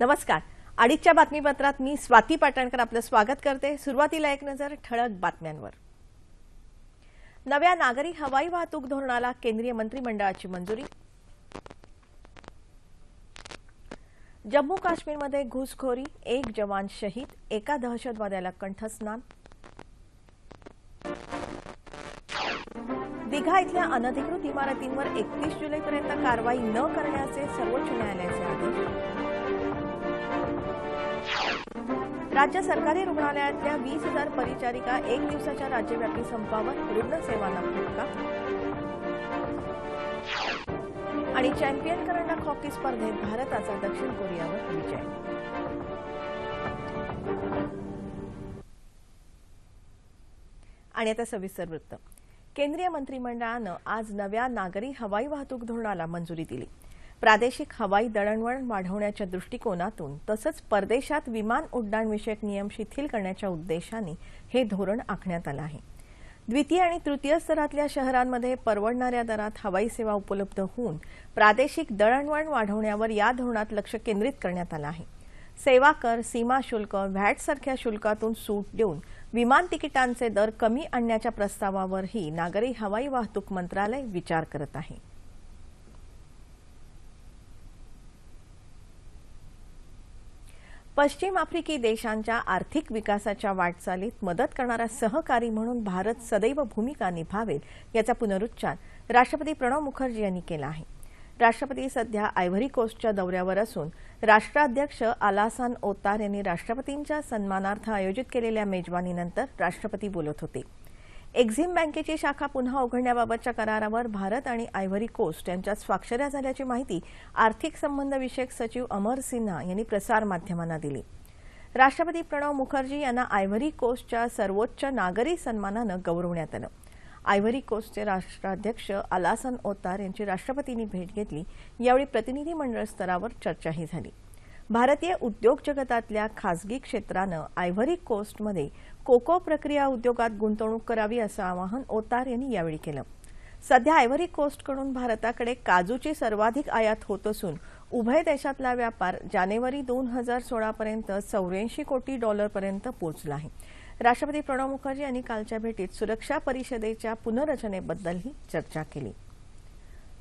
नमस्कार. अडीचच्या बातमीपत्रात मी स्वाती पाटणकर आपलं स्वागत करते. सुरुवातीला एक नजर ठळक बातम्यांवर. नव्या नागरी हवाई वाहतूक धोरणाला केंद्रीय मंत्रिमंडळाची मंजुरी. जम्मू काश्मीरमध्ये घुसखोरी एक जवान शहीद एका दहशतवाद्याला कंठस्नान. दिघा इथल्या अनधिकृत इमारतींवर एकतीस जुलैपर्यंत कारवाई न करण्याचे सर्वोच्च न्यायालयाचे आदेश. राज्य सरकारी रुग्णालयातल्या वीस हजार परिचारिका एक दिवसाच्या राज्यव्यापी संपावर रुग्णसेवांना फटका. आणि चॅम्पियन करंडक हॉकी स्पर्धेत भारताचा दक्षिण कोरियावर विजय. आणि आता सविस्तर वृत्त. केंद्रीय मंत्रिमंडळानं आज नव्या नागरी हवाई वाहतूक धोरणाला मंजुरी दिली. प्रादेशिक हवाई दळणवळण वाढवण्याच्या दृष्टिकोनातून तसंच परदेशात विमान उड्डाणविषयक नियम शिथिल करण्याच्या उद्देशाने हे धोरण आखण्यात आलं आहे. द्वितीय आणि तृतीय स्तरातल्या शहरांमध्ये परवडणाऱ्या दरात हवाई सेवा उपलब्ध होऊन प्रादेशिक दळणवळण वाढवण्यावर या धोरणात लक्ष केंद्रित करण्यात आलं आहे. सेवा कर सीमा शुल्क व्हॅट सारख्या शुल्कातून सूट देऊन विमान तिकिटांचे दर कमी आणण्याच्या प्रस्तावावरही नागरी हवाई वाहतूक मंत्रालय विचार करत आहे. पश्चिम आफ्रिकी देशांच्या आर्थिक विकासाच्या वाटचालीत मदत करणारा सहकारी म्हणून भारत सदैव भूमिका निभावेल याचा पुनरुच्चार राष्ट्रपती प्रणव मुखर्जी यांनी केला आहे. राष्ट्रपती सध्या आयव्हरी कोस्टच्या दौऱ्यावर असून राष्ट्राध्यक्ष आलासान ओतार यांनी राष्ट्रपतींच्या सन्मानार्थ आयोजित केलेल्या मेजवानीनंतर राष्ट्रपती बोलत होते. एक्झिम बँकेची शाखा पुन्हा उघडण्याबाबतच्या करारावर भारत आणि आयव्हरी कोस्ट यांच्यात स्वाक्षऱ्या झाल्याची माहिती आर्थिक संबंधविषयक सचिव अमर सिन्हा यांनी प्रसारमाध्यमांना दिली. राष्ट्रपती प्रणव मुखर्जी यांना आयव्हरी कोस्टच्या सर्वोच्च नागरी सन्मानानं गौरवण्यात आलं. आयव्हरी कोस्टचे राष्ट्राध्यक्ष आलासन ओतार यांची राष्ट्रपतींनी भेट घेतली यावेळी प्रतिनिधी मंडळ स्तरावर चर्चाही झाली. भारतीय उद्योग जगतातल्या खासगी क्षेत्रानं आयव्हरी कोस्टमध्ये कोको प्रक्रिया उद्योगात गुंतवणूक करावी असं आवाहन ओतार यांनी यावेळी केलं. सध्या आयव्हरी कोस्टकडून भारताकडे काजूची सर्वाधिक आयात होत असून उभय देशातला व्यापार जानेवारी दोन हजार सोळापर्यंत चौऱ्याऐंशी कोटी डॉलरपर्यंत पोहोचला आहे. राष्ट्रपती प्रणव मुखर्जी यांनी कालच्या भेटीत सुरक्षा परिषदेच्या पुनर्रचनेबद्दलही चर्चा केली.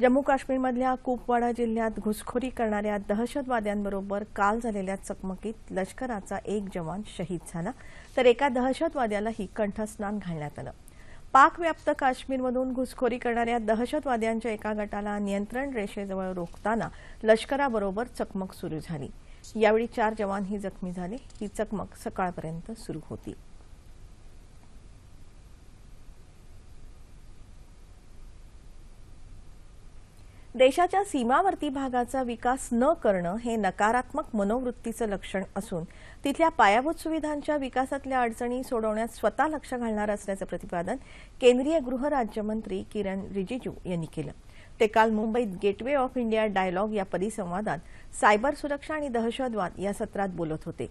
जम्मू काश्मीरमधल्या कुपवाडा जिल्ह्यात घुसखोरी करणाऱ्या दहशतवाद्यांबरोबर काल झालेल्या चकमकीत लष्कराचा एक जवान शहीद झाला तर एका दहशतवाद्यालाही कंठस्नान घालण्यात आलं. पाकव्याप्त काश्मीरमधून घुसखोरी करणाऱ्या दहशतवाद्यांच्या एका गटाला नियंत्रण रेषेजवळ रोखताना लष्कराबरोबर चकमक सुरू झाली. यावेळी चार जवानही जखमी झाले. ही चकमक सकाळपर्यंत सुरू होती. देशाच्या सीमावर्ती भागाचा विकास न करणं हे नकारात्मक मनोवृत्तीचं लक्षण असून तिथल्या पायाभूत सुविधांच्या विकासातल्या अडचणी सोडवण्यात स्वतः लक्ष घालणार असल्याचं प्रतिपादन केंद्रीय गृहराज्यमंत्री किरण रिजिजू यांनी केलं. ते काल मुंबईत गेटवे ऑफ इंडिया डायलॉग या परिसंवादात सायबर सुरक्षा आणि दहशतवाद या सत्रात बोलत होते.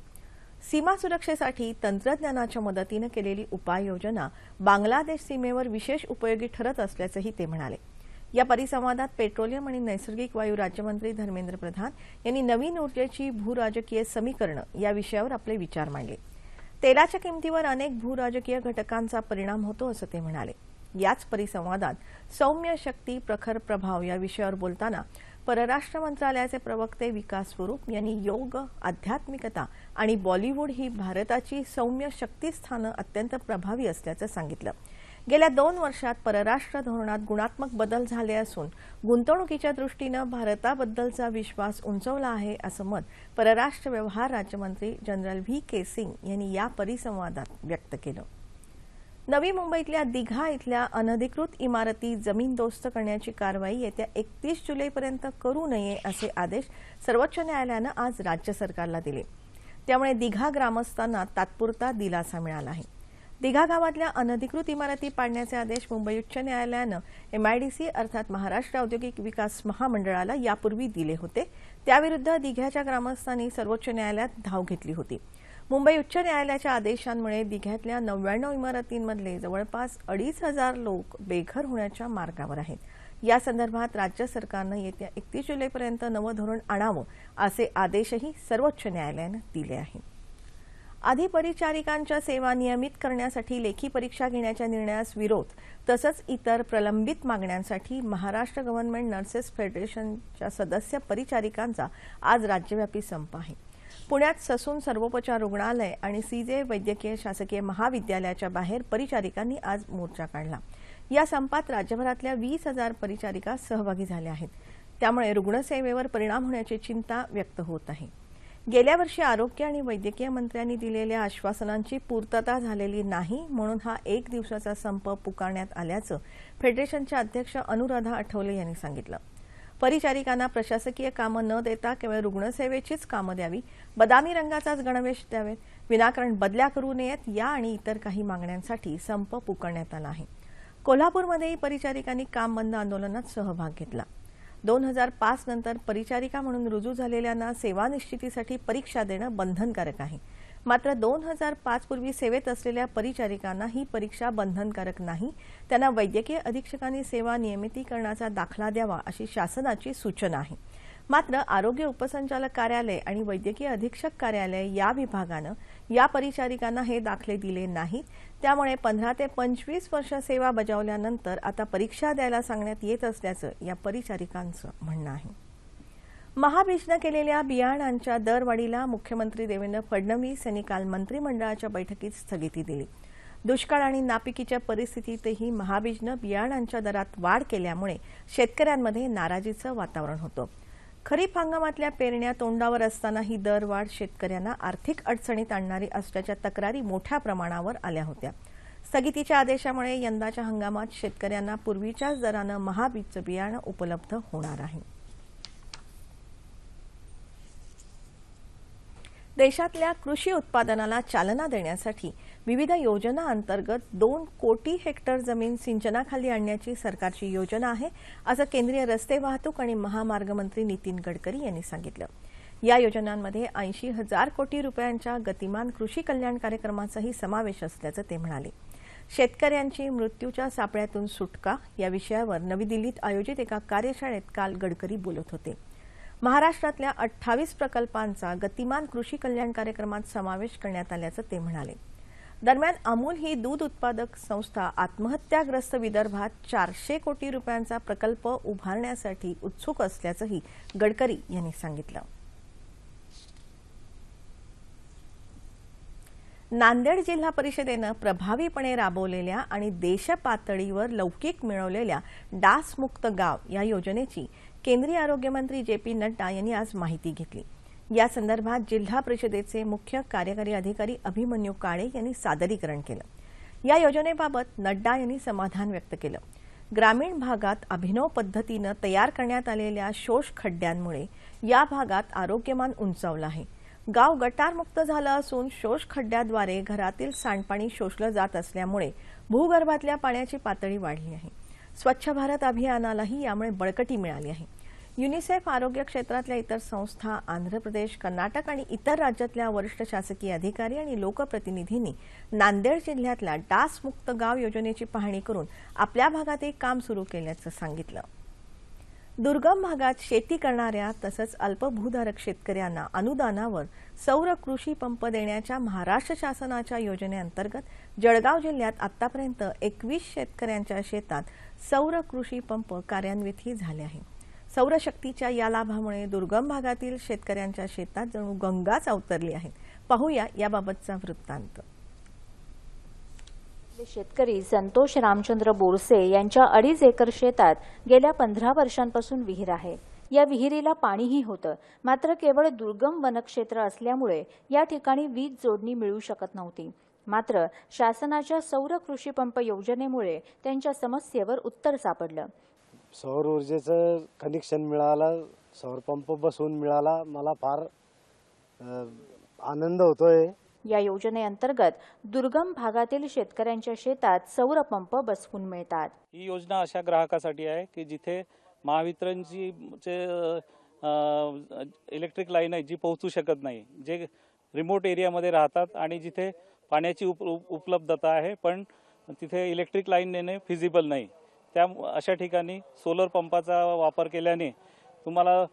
सीमा सुरक्षेसाठी तंत्रज्ञानाच्या मदतीनं केलेली उपाययोजना बांगलादेश सीमेवर विशेष उपयोगी ठरत असल्याचंही ते म्हणाले. या परिसंवादात पेट्रोलियम आणि नैसर्गिक वायू राज्यमंत्री धर्मेंद्र प्रधान यांनी नवीन ऊर्जेची भूराजकीय समीकरणं या विषयावर आपले विचार मांडले. तेलाच्या किमतीवर अनेक भूराजकीय घटकांचा परिणाम होतो असं ते म्हणाले. याच परिसंवादात सौम्य शक्ती प्रखर प्रभाव या विषयावर बोलताना परराष्ट्र मंत्रालयाचे प्रवक्ते विकास स्वरूप यांनी योग आध्यात्मिकता आणि बॉलिवूड ही भारताची सौम्य शक्तीस्थानं अत्यंत प्रभावी असल्याचं सांगितलं. गेल्या दोन वर्षात परराष्ट्र धोरणात गुणात्मक बदल झाले असून गुंतवणुकीच्या दृष्टीनं भारताबद्दलचा विश्वास उंचवला आहे असं मत परराष्ट्र व्यवहार राज्यमंत्री जनरल व्ही के सिंग यांनी या परिसंवादात व्यक्त केलं. नवी मुंबईतल्या दिघा इथल्या अनधिकृत इमारती जमीनदोस्त करण्याची कारवाई येत्या एकतीस जुलैपर्यंत करू नये असे आदेश सर्वोच्च न्यायालयानं आज राज्य सरकारला दिले. त्यामुळे दिघा ग्रामस्थांना तात्पुरता दिलासा मिळाला आहे. दिघा गावातल्या अनधिकृत इमारती पाडण्याचे आदेश मुंबई उच्च न्यायालयानं एमआयडीसी अर्थात महाराष्ट्र औद्योगिक विकास महामंडळाला यापूर्वी दिले होते. त्याविरुद्ध दिघ्याच्या ग्रामस्थांनी सर्वोच्च न्यायालयात धाव घेतली होती. मुंबई उच्च न्यायालयाच्या आदेशांमुळे दिघ्यातल्या नव्याण्णव इमारतींमधले जवळपास अडीच हजार लोक बेघर होण्याच्या मार्गावर आहेत. या संदर्भात राज्य सरकारनं येत्या एकतीस जुलैपर्यंत नवं धोरण आणावं असे आदेशही सर्वोच्च न्यायालयानं दिले आहेत. आधी परिचारिकांच्या सेवा नियमित करण्यासाठी लेखी परीक्षा घेण्याच्या निर्णयास विरोध तसंच इतर प्रलंबित मागण्यांसाठी महाराष्ट्र गव्हर्नमेंट नर्सेस फेडरेशनच्या सदस्य परिचारिकांचा आज राज्यव्यापी संप आहे. पुण्यात ससून सर्वोपचार रुग्णालय आणि सीजे वैद्यकीय शासकीय महाविद्यालयाच्या बाहेर परिचारिकांनी आज मोर्चा काढला. या संपात राज्यभरातल्या वीस हजार परिचारिका सहभागी झाल्या आहेत. त्यामुळे रुग्णसेवेवर परिणाम होण्याची चिंता व्यक्त होत आहे. गेल्या वर्षी आरोग्य आणि वैद्यकीय मंत्र्यांनी दिलेल्या आश्वासनांची पूर्तता झालेली नाही म्हणून हा एक दिवसाचा संप पुकारण्यात आल्याचं फेडरेशनच्या अध्यक्ष अनुराधा आठवले यांनी सांगितलं. परिचारिकांना प्रशासकीय कामं न देता केवळ रुग्णसेवेचीच कामं द्यावी बदामी रंगाचाच गणवेश द्यावेत विनाकारण बदल्या करू नयेत या आणि इतर काही मागण्यांसाठी संप पुकारण्यात आला आहे. कोल्हापूरमध्येही परिचारिकांनी काम बंद आंदोलनात सहभाग घेतला. दोन हजार पाच नंतर परिचारिका म्हणून रुजू झालेल्यांना सेवानिश्चितीसाठी परीक्षा देणं बंधनकारक आहे. मात्र दोन हजार पाच पूर्वी सेवेत असलेल्या परिचारिकांना ही परीक्षा बंधनकारक नाही. त्यांना वैद्यकीय अधीक्षकांनी सेवा नियमितीकरणाचा दाखला द्यावा अशी शासनाची सूचना आहे. मात्र आरोग्य उपसंचालक कार्यालय आणि वैद्यकीय अधीक्षक कार्यालय या विभागानं या परिचारिकांना हे दाखले दिले नाहीत त्यामुळे पंधरा ते पंचवीस वर्ष सेवा बजावल्यानंतर आता परीक्षा द्यायला सांगण्यात येत असल्याचं या परिचारिकांचं म्हणणं आहे. महाबीजनं केलेल्या बियाणांच्या दरवाढीला मुख्यमंत्री देवेंद्र फडणवीस यांनी काल मंत्रिमंडळाच्या बैठकीत स्थगिती दिली. दुष्काळ आणि नापिकीच्या परिस्थितीतही महाबीजनं बियाणांच्या दरात वाढ केल्यामुळे शेतकऱ्यांमध्ये नाराजीचं वातावरण होतं. खरीप हंगामातल्या पेरण्या तोंडावर असताना ही दरवाढ शेतकऱ्यांना आर्थिक अडचणीत आणणारी असल्याच्या तक्रारी मोठ्या प्रमाणावर आल्या होत्या. स्थगितीच्या आदेशामुळे यंदाच्या हंगामात शेतकऱ्यांना पूर्वीच्याच दरानं महाबीजचं बियाणं उपलब्ध होणार आहे. देशातल्या कृषी उत्पादनाला चालना देण्यासाठी विविध योजना अंतर्गत दोन कोटी हेक्टर जमीन सिंचनाखाली आणण्याची सरकारची योजना आहे असं केंद्रीय रस्ते वाहतूक आणि महामार्ग मंत्री नितीन गडकरी यांनी सांगितलं. या योजनांमध्ये ऐंशी हजार कोटी रुपयांच्या गतिमान कृषी कल्याण कार्यक्रमाचाही समावेश असल्याचं ते म्हणाले. शेतकऱ्यांची मृत्यूच्या सापळ्यातून सुटका या विषयावर नवी दिल्लीत आयोजित एका कार्यशाळेत काल गडकरी बोलत होते. महाराष्ट्रातल्या अठ्ठावीस प्रकल्पांचा गतिमान कृषी कल्याण कार्यक्रमात समावेश करण्यात आल्याचं ते म्हणाले. दरम्यान अमूल ही दूध उत्पादक संस्था आत्महत्याग्रस्त विदर्भात चारशे कोटी रुपयांचा प्रकल्प उभारण्यासाठी उत्सुक असल्याचंही गडकरी यांनी सांगितलं. नांदेड जिल्हा परिषदेनं प्रभावीपणे राबवलेल्या आणि देशपातळीवर लौकिक मिळवलेल्या डासमुक्त गाव या योजनेची केंद्रीय आरोग्यमंत्री जे पी नड्डा यांनी आज माहिती घेतली. या संदर्भात जिल्हा परिषदेचे मुख्य कार्यकारी अधिकारी अभिमन्यू काळे यांनी सादरीकरण केलं. या योजनेबाबत नड्डा यांनी समाधान व्यक्त केलं. ग्रामीण भागात अभिनव पद्धतीनं तयार करण्यात आलेल्या शोष खड्ड्यांमुळे या भागात आरोग्यमान उंचावलं आहे. गाव गटारमुक्त झालं असून शोष खड्ड्याद्वारे घरातील सांडपाणी शोषलं जात असल्यामुळे भूगर्भातल्या पाण्याची पातळी वाढली आहे. स्वच्छ भारत अभियानालाही यामुळे बळकटी मिळाली आहे. युनिसेफ आरोग्य क्षेत्रातल्या इतर संस्था आंध्र प्रदेश कर्नाटक आणि इतर राज्यातल्या वरिष्ठ शासकीय अधिकारी आणि लोकप्रतिनिधींनी नांदेड जिल्ह्यातल्या डासमुक्त गाव योजनेची पाहणी करून आपल्या भागातही काम सुरू केल्याचं सांगितलं. दुर्गम भागात शेती करणाऱ्या तसंच अल्पभूधारक शेतकऱ्यांना अनुदानावर सौर कृषी पंप देण्याच्या महाराष्ट्र शासनाच्या योजनेअंतर्गत जळगाव जिल्ह्यात आतापर्यंत एकवीस शेतकऱ्यांच्या शेतात सौर कृषी पंप कार्यान्वित झाले आहे सौरशक्तीच्या या लाभामुळे दुर्गम भागातील शेतकऱ्यांच्या शेतात जणू गंगाच अवतरली आहे पाहूया याबाबतचा वृत्तांत. शेतकरी संतोष रामचंद्र बोरसे यांच्या अडीच एकर शेतात गेल्या पंधरा वर्षांपासून विहीर आहे. या विहिरीला पाणीही होतं. मात्र केवळ दुर्गम वनक्षेत्र असल्यामुळे या ठिकाणी वीज जोडणी मिळू शकत नव्हती. मात्र शासनाच्या सौर कृषी पंप योजनेमुळे त्यांच्या समस्येवर उत्तर सापडलं. सौर ऊर्जेचं कनेक्शन मिळालं सौर पंप बसवून मिळाला. मला फार अ, आनंद होतोय. या योजनेअंतर्गत दुर्गम भागातील शेतकऱ्यांच्या शेतात सौर पंप बसवून मिळतात. ही योजना अशा ग्राहकासाठी आहे की जिथे महावितरणची चे इलेक्ट्रिक लाईन आहे जी पोहोचू शकत नाही जे रिमोट एरियामध्ये राहतात आणि जिथे पाण्याची उप उप- उपलब्धता आहे पण तिथे इलेक्ट्रिक लाईन नेणे फिजिबल नाही. त्या अशा ठिकाणी सोलर पंपाचा वापर केल्याने तुम्हाला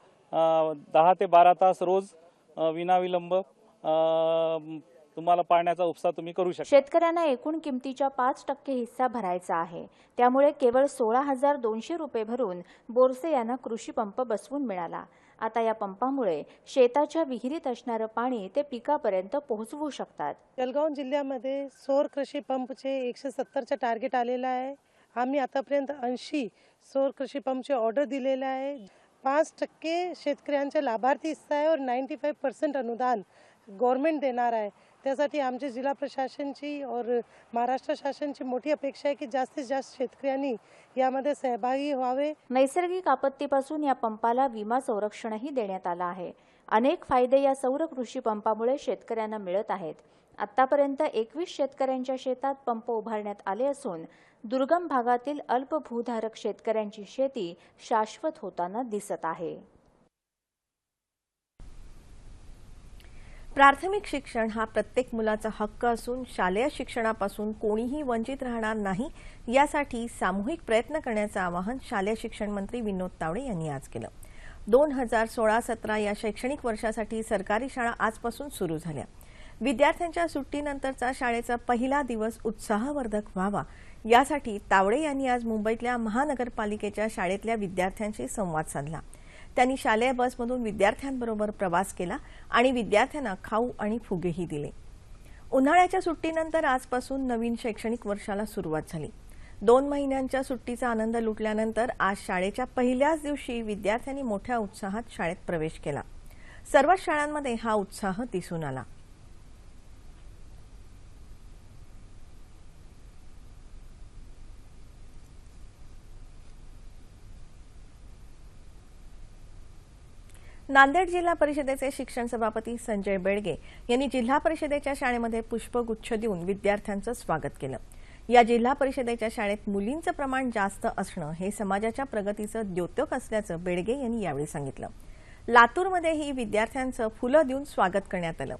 दहा ते बारा तास रोज विनाविलंब तुम्हाला पाण्याचा उपसा तुम्ही करू शकता. शेतकऱ्यांना एकूण किमतीच्या पाच टक्के हिस्सा भरायचा आहे. त्यामुळे केवळ सोळा हजार दोनशे रुपये भरून बोरसे यांना कृषी पंप बसवून मिळाला. आता या पंपामुळे शेताच्या विहिरीत असणारं पाणी ते पिकापर्यंत पोहोचवू शकतात. जळगाव जिल्ह्यामध्ये सौर कृषी पंपचे एकशे सत्तरचं टार्गेट आलेलं आहे. आम्ही आतापर्यंत ऐंशी सौर कृषी पंपचे ऑर्डर दिलेले आहे. पाच टक्के शेतकऱ्यांच्या लाभार्थी हिस्सा आहे और नाईंटी फाईव्ह पर्सेंट अनुदान गव्हर्नमेंट देणार आहे. त्यासाठी आमची जिल्हा प्रशासनची और महाराष्ट्र शासनची मोठी अपेक्षा आहे की जास्तीत जास्त शेतकऱ्यांनी यामध्ये सहभागी व्हावे. नैसर्गिक आपत्तीपासून या पंपाला विमा संरक्षणही देण्यात आलं आहे. अनेक फायदे या सौर कृषी पंपामुळे शेतकऱ्यांना मिळत आहेत. आतापर्यंत एकवीस शेतकऱ्यांच्या शेतात पंप उभारण्यात आले असून दुर्गम भागातील अल्पभूधारक शेतकऱ्यांची शेती शाश्वत होताना दिसत आहे. प्राथमिक शिक्षण हा प्रत्येक मुलाचा हक्क असून शालेय शिक्षणापासून कोणीही वंचित राहणार नाही यासाठी सामूहिक प्रयत्न करण्याचं आवाहन शालेय शिक्षण मंत्री विनोद तावडे यांनी आज केलं. दोन हजार सोळा सतरा या शैक्षणिक वर्षासाठी सरकारी शाळा आजपासून सुरू झाल्या. विद्यार्थ्यांच्या सुट्टीनंतरचा शाळेचा पहिला दिवस उत्साहवर्धक व्हावा यासाठी तावडे यांनी आज मुंबईतल्या महानगरपालिकेच्या शाळेतल्या विद्यार्थ्यांशी संवाद साधला. त्यांनी शालेय बसमधून विद्यार्थ्यांबरोबर प्रवास केला आणि विद्यार्थ्यांना खाऊ आणि फुगेही दिले. उन्हाळ्याच्या सुट्टीनंतर आजपासून नवीन शैक्षणिक वर्षाला सुरुवात झाली. दोन महिन्यांच्या सुट्टीचा आनंद लुटल्यानंतर आज शाळेच्या पहिल्याच दिवशी विद्यार्थ्यांनी मोठ्या उत्साहात शाळेत प्रवेश केला. सर्वच शाळांमध्ये हा उत्साह दिसून आला. नांदेड जिल्हा परिषदेचे शिक्षण सभापती संजय बेडगे यांनी जिल्हा परिषदेच्या शाळेमध्ये पुष्पगुच्छ देऊन विद्यार्थ्यांचं स्वागत केलं. या जिल्हा परिषदेच्या शाळेत मुलींचं प्रमाण जास्त असणं हे समाजाच्या प्रगतीचं द्योतक असल्याचं बेडगे यांनी यावेळी सांगितलं. लातूरमध्येही विद्यार्थ्यांचं फुलं देऊन स्वागत करण्यात आलं.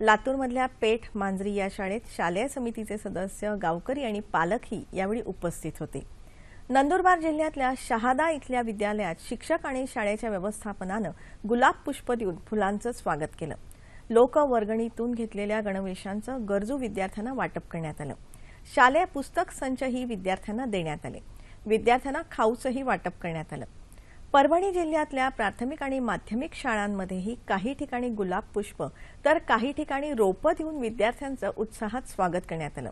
लातूरमधल्या पेठ मांजरी या शाळेत शालेय समितीचे सदस्य गावकरी आणि पालकही यावेळी उपस्थित होते. नंदुरबार जिल्ह्यातल्या शहादा इथल्या विद्यालयात शिक्षक आणि शाळेच्या व्यवस्थापनानं गुलाब पुष्प देऊन फुलांचं स्वागत केलं. लोकवर्गणीतून घेतलेल्या गणवेशांचं गरजू विद्यार्थ्यांना वाटप करण्यात आलं. शालेय पुस्तक संचही विद्यार्थ्यांना देण्यात आले. विद्यार्थ्यांना खाऊचंही वाटप करण्यात आलं. परभणी जिल्ह्यातल्या प्राथमिक आणि माध्यमिक शाळांमध्येही काही ठिकाणी गुलाब पुष्प तर काही ठिकाणी रोपं देऊन विद्यार्थ्यांचं उत्साहात स्वागत करण्यात आलं.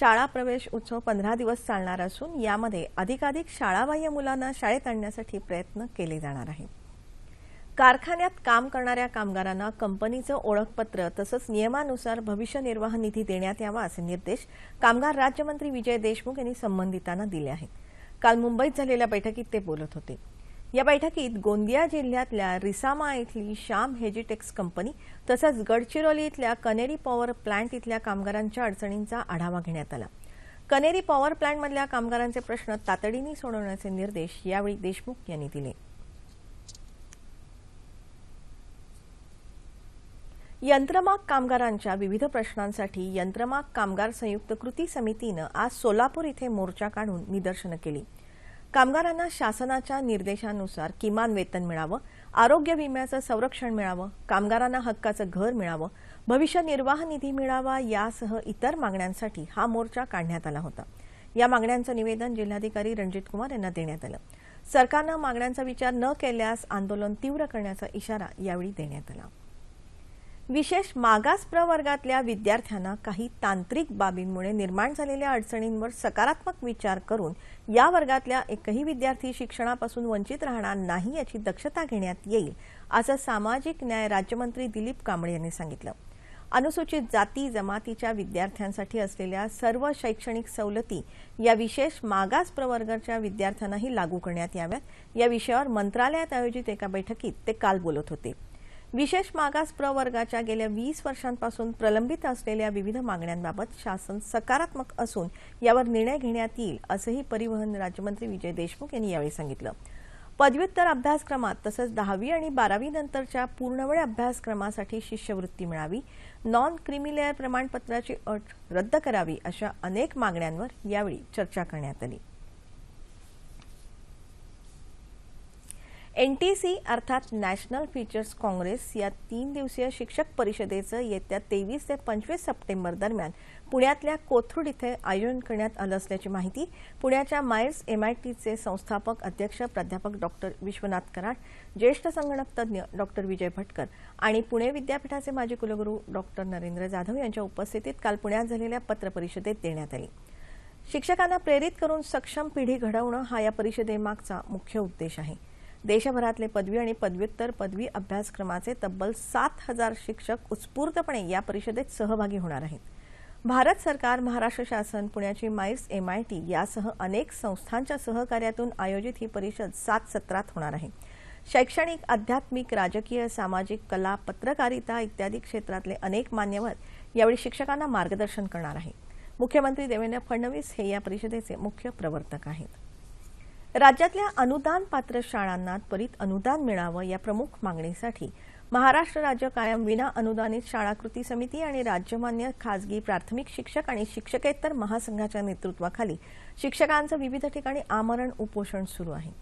शाळा प्रवेश उत्सव पंधरा दिवस चालणार असून यामध्ये अधिकाधिक शाळाबाह्य मुलांना शाळेत आणण्यासाठी प्रयत्न केले जाणार आहेत. कारखान्यात काम करणाऱ्या कामगारांना कंपनीचं ओळखपत्र तसंच नियमानुसार भविष्य निर्वाह निधी देण्यात यावा असे निर्देश कामगार राज्यमंत्री विजय देशमुख यांनी संबंधितांना दिले आहेत. काल मुंबईत झालेल्या बैठकीत ते बोलत होते. या बैठकीत गोंदिया जिल्ह्यातल्या रिसामा इथली श्याम हेजिटेक्स कंपनी तसंच गडचिरोली इथल्या कनेरी पॉवर प्लांट इथल्या कामगारांच्या अडचणींचा आढावा घेण्यात आला. कनेरी पॉवर प्लांटमधल्या कामगारांचे प्रश्न तातडीने सोडवण्याचे निर्देश यावेळी देशमुख यांनी दिले. यंत्रमाग कामगारांच्या विविध प्रश्नांसाठी यंत्रमाग कामगार संयुक्त कृती समितीनं आज सोलापूर इथे मोर्चा काढून निदर्शनं केली. कामगारांना शासनाच्या निर्देशानुसार किमान वेतन मिळावं आरोग्य विम्याचं संरक्षण मिळावं कामगारांना हक्काचं घर मिळावं भविष्य निर्वाह निधी मिळावा यासह इतर मागण्यांसाठी हा मोर्चा काढण्यात आला होता. या मागण्यांचं निवेदन जिल्हाधिकारी रणजित कुमार यांना देण्यात आलं. सरकारनं मागण्यांचा विचार न केल्यास आंदोलन तीव्र करण्याचा इशारा यावेळी देण्यात आला. विशेष मागास प्रवर्गातल्या विद्यार्थ्यांना काही तांत्रिक बाबींमुळे निर्माण झालेल्या अडचणींवर सकारात्मक विचार करून या वर्गातल्या एकही विद्यार्थी शिक्षणापासून वंचित राहणार नाही याची दक्षता घेण्यात येईल असं सामाजिक न्याय राज्यमंत्री दिलीप कांबळे यांनी सांगितलं. अनुसूचित जाती जमातीच्या विद्यार्थ्यांसाठी असलेल्या सर्व शैक्षणिक सवलती या विशेष मागास प्रवर्गाच्या विद्यार्थ्यांनाही लागू करण्यात याव्यात. या विषयावर मंत्रालयात आयोजित एका बैठकीत ते काल बोलत होते. विशेष मागास प्रवर्गाच्या गेल्या वीस वर्षांपासून प्रलंबित असलेल्या विविध मागण्यांबाबत शासन सकारात्मक असून यावर निर्णय घेण्यात येईल असंही परिवहन राज्यमंत्री विजय देशमुख यांनी यावेळी सांगितलं. पदव्युत्तर अभ्यासक्रमात तसंच दहावी आणि बारावी नंतरच्या पूर्णवेळ अभ्यासक्रमासाठी शिष्यवृत्ती मिळावी नॉन क्रिमिलेअर प्रमाणपत्राची अट रद्द करावी अशा अनेक मागण्यांवर यावेळी चर्चा करण्यात आली. एन टी सी अर्थात नॅशनल फीचर्स काँग्रेस या तीन दिवसीय शिक्षक परिषदेचं येत्या तेवीस ते पंचवीस सप्टेंबर दरम्यान पुण्यातल्या कोथरूड इथे आयोजन करण्यात आलं असल्याची माहिती पुण्याच्या मायर्स एमआयटीचे संस्थापक अध्यक्ष प्राध्यापक डॉक्टर विश्वनाथ कराड ज्येष्ठ संगणक तज्ज्ञ डॉक्टर विजय भटकर आणि पुणे विद्यापीठाचे माजी कुलगुरू डॉक्टर नरेंद्र जाधव यांच्या उपस्थितीत काल पुण्यात झालेल्या पत्रपरिषदेत देण्यात आली. शिक्षकांना प्रेरित करून सक्षम पिढी घडवणं हा या परिषदेमागचा मुख्य उद्देश आहे. देशभरातले पदवी आणि पदव्युत्तर पदवी अभ्यासक्रमाचे तब्बल सात हजार शिक्षक उत्स्फूर्तपणे या परिषदेत सहभागी होणार आहेत. भारत सरकार महाराष्ट्र शासन पुण्याची माईर्स एमआयटी यासह अनेक संस्थांच्या सहकार्यातून आयोजित ही परिषद सात सत्रात होणार आहे. शैक्षणिक आध्यात्मिक राजकीय सामाजिक कला पत्रकारिता इत्यादी क्षेत्रातले अनेक मान्यवर यावेळी शिक्षकांना मार्गदर्शन करणार आहेत. मुख्यमंत्री देवेंद्र फडणवीस हे या परिषदेचे मुख्य प्रवर्तक आहेत. राज्यातल्या अनुदान पात्र शाळांना त्वरित अनुदान मिळावं या प्रमुख मागणीसाठी महाराष्ट्र राज्य कायम विना अनुदानित शाळा कृती समिती आणि राज्यमान्य खासगी प्राथमिक शिक्षक आणि शिक्षकेतर महासंघाच्या नेतृत्वाखाली शिक्षकांचं विविध ठिकाणी आमरण उपोषण सुरू आहे.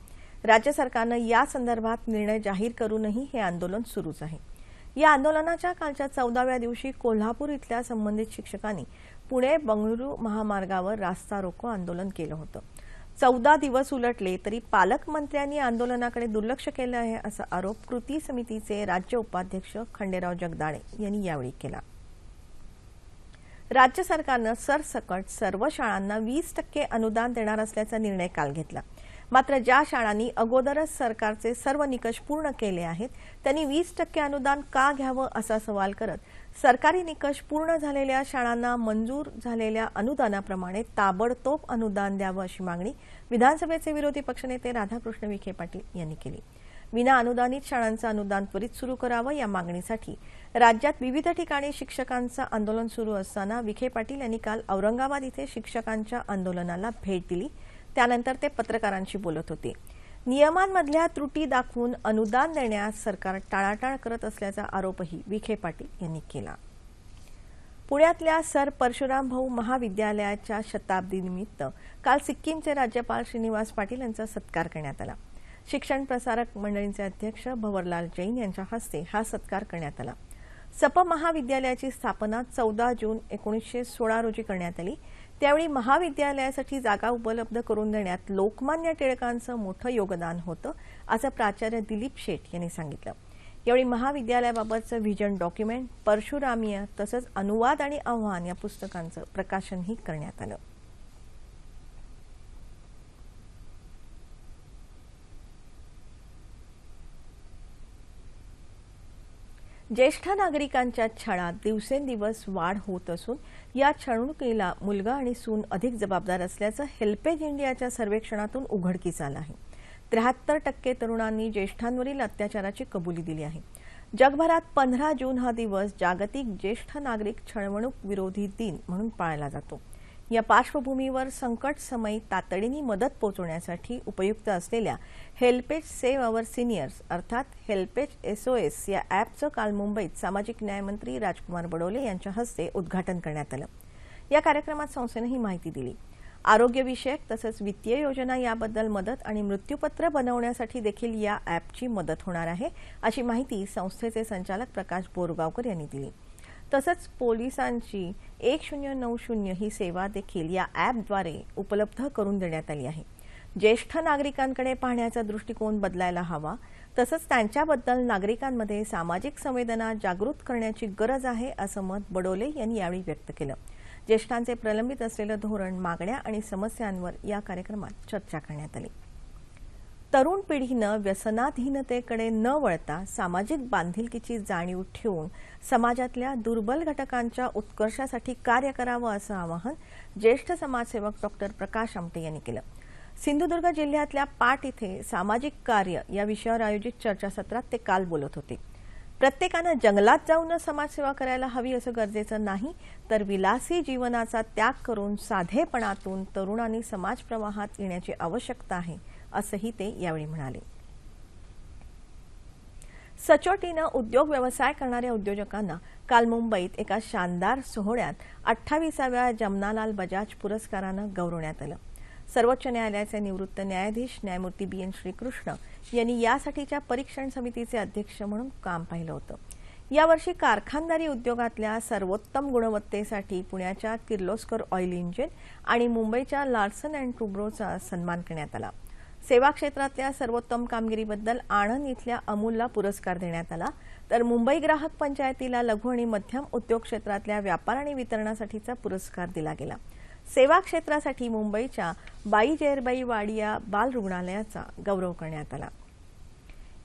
राज्य सरकारनं या संदर्भात निर्णय जाहीर करूनही हे आंदोलन सुरूच आहे. या आंदोलनाच्या कालच्या चौदाव्या दिवशी कोल्हापूर इथल्या संबंधित शिक्षकांनी पुणे बंगळुरू महामार्गावर रास्ता रोको आंदोलन केलं होतं. चौदा दिवस उलटले तरी पालकमंत्र्यांनी आंदोलनाकडे दुर्लक्ष केलं आहे असा आरोप कृती समितीचे राज्य उपाध्यक्ष खंडेराव जगदाळे यांनी यावेळी केला. राज्य सरकारनं सरसकट सर्व शाळांना वीस टक्के अनुदान देणार असल्याचा निर्णय काल घेतला. मात्र ज्या शाळांनी अगोदरच सरकारचे सर्व निकष पूर्ण केले आहेत त्यांनी वीस टक्के अनुदान का घ्यावं असा सवाल करत सरकारी निकष पूर्ण झालेल्या शाळांना मंजूर झालेल्या अनुदानाप्रमाणे ताबडतोब अनुदान द्यावं अशी मागणी विधानसभेचे विरोधी पक्षनेते राधाकृष्ण विखे पाटील यांनी केली. विना अनुदानित शाळांचं अनुदान त्वरित सुरू करावं या मागणीसाठी राज्यात विविध ठिकाणी शिक्षकांचं आंदोलन सुरू असताना विखे पाटील यांनी काल औरंगाबाद इथे शिक्षकांच्या आंदोलनाला भेट दिली. त्यानंतर ते पत्रकारांशी बोलत होते. नियमांमधल्या त्रुटी दाखवून अनुदान देण्यास सरकार टाळाटाळ करत असल्याचा आरोपही विखे पाटील यांनी केला. पुण्यातल्या सर परशुराम भाऊ महाविद्यालयाच्या शताब्दीनिमित्त काल सिक्कीमचे राज्यपाल श्रीनिवास पाटील यांचा सत्कार करण्यात आला. शिक्षण प्रसारक मंडळींचे अध्यक्ष भवरलाल जैन यांच्या हस्ते हा सत्कार करण्यात आला. सप महाविद्यालयाची स्थापना चौदा जून एकोणीसशे सोळा रोजी करण्यात आली. त्यावेळी महाविद्यालयासाठी जागा उपलब्ध करून देण्यात लोकमान्य टिळकांचं मोठं योगदान होतं असं प्राचार्य दिलीप शेठ यांनी सांगितलं. यावेळी महाविद्यालयाबाबतचं व्हिजन डॉक्युमेंट परशुरामीय तसंच अनुवाद आणि आव्हान या पुस्तकांचं प्रकाशनही करण्यात आलं. ज्येष्ठ नागरिकांच्या छळात दिवसेंदिवस वाढ होत असून या छळणुकीला मुलगा आणि सून अधिक जबाबदार असल्याचं हेल्पेज इंडियाच्या सर्वेक्षणातून उघडकीस आलं आहे. त्र्याहत्तर टक्के तरुणांनी ज्येष्ठांवरील अत्याचाराची कबुली दिली आहे. जगभरात पंधरा जून हा दिवस जागतिक ज्येष्ठ नागरिक छळवणूक विरोधी दिन म्हणून पाळला जातो. या पार्श्वभूमीवर संकट समयी तातडीने मदत पोहोचवण्यासाठी उपयुक्त असलेल्या हेल्पेज सेव्ह अवर सिनियर्स अर्थात हेल्पेज एसओएस या ॲपचं काल मुंबईत सामाजिक न्यायमंत्री राजकुमार बडोले यांच्या हस्ते उद्घाटन करण्यात आलं. या कार्यक्रमात संस्थेनं ही माहिती दिली. आरोग्यविषयक तसंच वित्तीय योजना याबद्दल मदत आणि मृत्यूपत्र बनवण्यासाठी देखील या ॲपची मदत होणार आहे अशी माहिती संस्थेचे संचालक प्रकाश बोरगावकर यांनी दिली. तसंच पोलिसांची एक शून्य नऊ शून्य ही सेवा देखील या ॲपद्वारे उपलब्ध करून देण्यात आली आहे. ज्येष्ठ नागरिकांकडे पाहण्याचा दृष्टिकोन बदलायला हवा. तसंच त्यांच्याबद्दल नागरिकांमध्ये सामाजिक संवेदना जागृत करण्याची गरज आहे असं मत बडोले यांनी यावेळी व्यक्त केलं. ज्येष्ठांचे प्रलंबित असलेलं धोरण मागण्या आणि समस्यांवर या कार्यक्रमात चर्चा करण्यात आली. तरुण पिढीनं व्यसनाधीनतेकडे न वळता सामाजिक बांधिलकीची जाणीव ठेवून समाजातल्या दुर्बल घटकांच्या उत्कर्षासाठी कार्य करावं असं आवाहन ज्येष्ठ समाजसेवक डॉक्टर प्रकाश आमटे यांनी केलं. सिंधुदुर्ग जिल्ह्यातल्या पाट इथे सामाजिक कार्य या विषयावर आयोजित चर्चासत्रात ते काल बोलत होते. प्रत्येकानं जंगलात जाऊन समाजसेवा करायला हवी असं गरजेचं नाही तर विलासी जीवनाचा त्याग करून साधेपणातून तरुणांनी समाज प्रवाहात येण्याची आवश्यकता आहे असंही ते यावेळी म्हणाले. सचोटीनं उद्योग व्यवसाय करणाऱ्या उद्योजकांना काल मुंबईत एका शानदार सोहळ्यात अठ्ठावीसाव्या जमनालाल बजाज पुरस्कारानं गौरवण्यात आलं. सर्वोच्च न्यायालयाचे निवृत्त न्यायाधीश न्यायमूर्ती बी एन श्रीकृष्ण यांनी यासाठीच्या परीक्षण समितीचे अध्यक्ष म्हणून काम पाहिलं होतं. यावर्षी कारखानदारी उद्योगातल्या सर्वोत्तम गुणवत्तेसाठी पुण्याच्या किर्लोस्कर ऑइल इंजिन आणि मुंबईच्या लार्सन अँड टुब्रोचा सन्मान करण्यात आला. सेवा क्षेत्रातल्या सर्वोत्तम कामगिरीबद्दल आणंद इथल्या अमूलला पुरस्कार देण्यात आला. तर मुंबई ग्राहक पंचायतीला लघु आणि मध्यम उद्योग क्षेत्रातल्या व्यापार आणि वितरणासाठीचा पुरस्कार दिला गेला. सेवा क्षेत्रासाठी मुंबईच्या बाई जेरबाई वाडिया बाल रुग्णालयाचा गौरव करण्यात आला.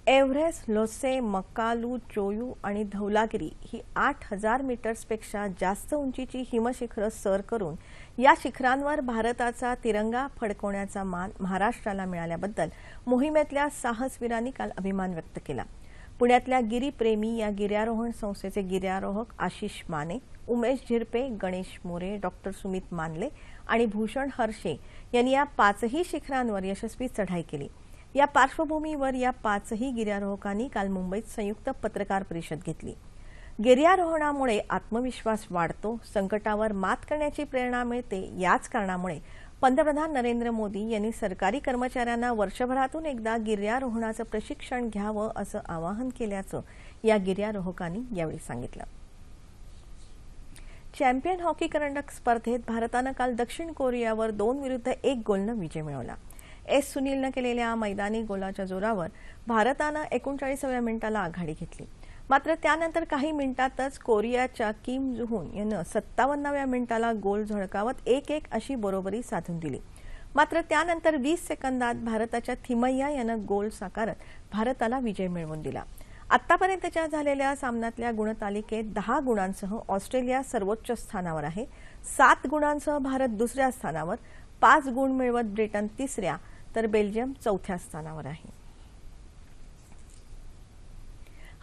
एव्हरेस्ट लोसे मकालू चोयू आणि धौलागिरी ही आठ हजार मीटर्सपेक्षा जास्त उंचीची हिमशिखरं सर करून या शिखरांवर भारताचा तिरंगा फडकवण्याचा मान महाराष्ट्राला मिळाल्याबद्दल मोहिमेतल्या साहसवीरांनी काल अभिमान व्यक्त केला. पुण्यातल्या गिरीप्रेमी या गिर्यारोहण संस्थेचे गिर्यारोहक आशिष माने उमेश झिरपे गणेश मोरे डॉक्टर सुमित मानले आणि भूषण हर्षे यांनी या पाचही शिखरांवर यशस्वी चढाई केली. या पार्श्वभूमीवर या पाचही गिर्यारोहकांनी काल मुंबईत संयुक्त पत्रकार परिषद घेतली. गिर्यारोहणामुळे आत्मविश्वास वाढतो संकटावर मात करण्याची प्रेरणा मिळते याच कारणामुळे पंतप्रधान नरेंद्र मोदी यांनी सरकारी कर्मचाऱ्यांना वर्षभरातून एकदा गिर्यारोहणाचं प्रशिक्षण घ्यावं असं आवाहन केल्याचं या गिर्यारोहकांनी यावेळी सांगितलं. चॅम्पियन हॉकी करंडक स्पर्धेत भारतानं काल दक्षिण कोरियावर दोन विरुद्ध एक गोलनं विजय मिळवला. एस सुनीलनं केलेल्या मैदानी गोलाच्या जोरावर भारतानं एकोणचाळीसाव्या मिनिटाला आघाडी घेतली. मात्र त्यानंतर काही मिनिटातच कोरियाच्या किम जुहून यानं सत्तावन्नाव्या मिनिटाला गोल झळकावत एक एक अशी बरोबरी साधून दिली. मात्र त्यानंतर वीस सेकंदात भारताच्या थिमय्या यानं गोल साकारत भारताला विजय मिळवून दिला. आतापर्यंतच्या झालेल्या सामन्यातल्या गुणतालिकेत दहा गुणांसह ऑस्ट्रेलिया सर्वोच्च स्थानावर आहे. सात गुणांसह भारत दुसऱ्या स्थानावर पाच गुण मिळवत ब्रिटन तिसऱ्या तर बेल्जियम चौथ्या स्थानावर आहे.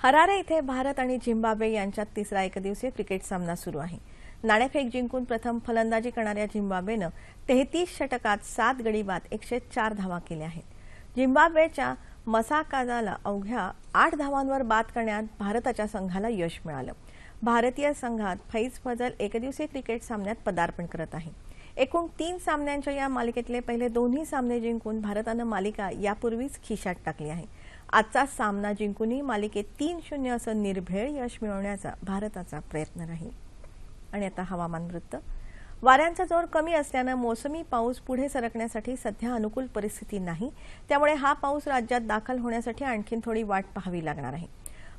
हरारे इथे भारत आणि झिम्बाब्वे यांच्यात तिसरा एकदिवसीय क्रिकेट सामना सुरू आहे. नाणेफेक जिंकून प्रथम फलंदाजी करणाऱ्या झिम्बाब्वेनं तेहतीस षटकात सात गडी बाद एकशे चार धावा केल्या आहेत. झिम्बाब्वेच्या मसाकाजाला अवघ्या आठ धावांवर बाद करण्यात भारताच्या संघाला यश मिळालं. भारतीय संघात फैज फजल एकदिवसीय क्रिकेट सामन्यात पदार्पण करत आहे. एकूण तीन सामन्यांच्या या मालिकेतले पहिले दोन्ही सामने जिंकून भारतानं मालिका यापूर्वीच खिशात टाकली आहे. आजचा सामना जिंकूनही मालिकेत तीन शून्य असं निर्भेळ यश मिळवण्याचा भारताचा प्रयत्न राहील. आणि आता हवामान वृत्त. वाऱ्यांचा जोर कमी असल्यानं मोसमी पाऊस पुढे सरकण्यासाठी सध्या अनुकूल परिस्थिती नाही. त्यामुळे हा पाऊस राज्यात दाखल होण्यासाठी आणखी थोडी वाट पाहावी लागणार आहे.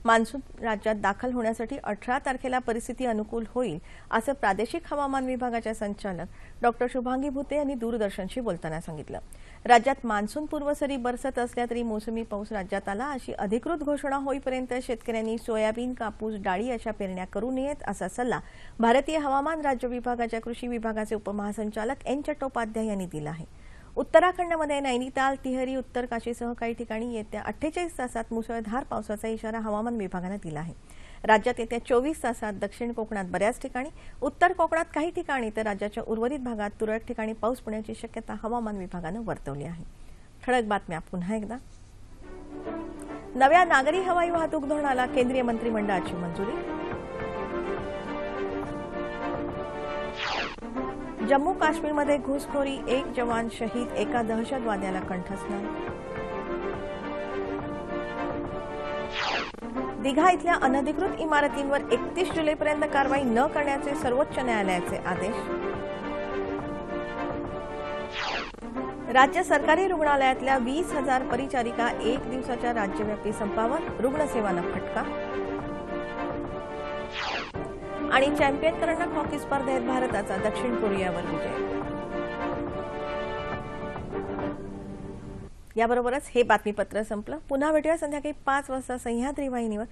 मान्सून राज्यात दाखल होण्यासाठी अठरा तारखेला परिस्थिती अनुकूल होईल असं प्रादेशिक हवामान विभागाच्या संचालक डॉक्टर शुभांगी भुते यांनी दूरदर्शनशी बोलताना सांगितलं. राज्यात मान्सून पूर्वसरी बरसत असल्या तरी मोसमी पाऊस राज्यात आला. अशी अधिकृत घोषणा होईपर्यंत शेतकऱ्यांनी सोयाबीन कापूस डाळी अशा पेरण्या करू नयेत असा सल्ला भारतीय हवामान राज्य विभागाच्या कृषी विभागाचे उपमहासंचालक एन चट्टोपाध्याय यांनी दिला आहे. उत्तराखंडमध्ये नैनिताल तिहरी उत्तर काशीसह काही ठिकाणी येत्या अठ्ठेचाळीस तासात मुसळधार पावसाचा इशारा हवामान विभागानं दिला आहे. राज्यात येत्या चोवीस तासात दक्षिण कोकणात बऱ्याच ठिकाणी उत्तर कोकणात काही ठिकाणी तर राज्याच्या उर्वरित भागात तुरळक ठिकाणी पाऊस पडण्याची शक्यता हवामान विभागानं वर्तवली आहे. ठळक बातम्या पुन्हा एकदा. नव्या नागरी हवाई वाहतूक धोरणाला केंद्रीय मंत्रिमंडळाची मंजुरी. जम्मू काश्मीरमध्ये घुसखोरी एक जवान शहीद एका दहशतवाद्याला कंठस्नान. दिघा इथल्या अनधिकृत इमारतींवर एकतीस जुलैपर्यंत कारवाई न करण्याचे सर्वोच्च न्यायालयाचे आदेश. राज्य सरकारी रुग्णालयातल्या वीस हजार परिचारिका एक दिवसाच्या राज्यव्यापी संपावर रुग्णसेवांना फटका. आणि चॅम्पियन करंडक हॉकी स्पर्धेत भारताचा दक्षिण कोरियावर विजय. याबरोबरच हे बातमीपत्र संपलं. पुन्हा भेटूया संध्याकाळी पाच वाजता सह्याद्री वाहिनीवर.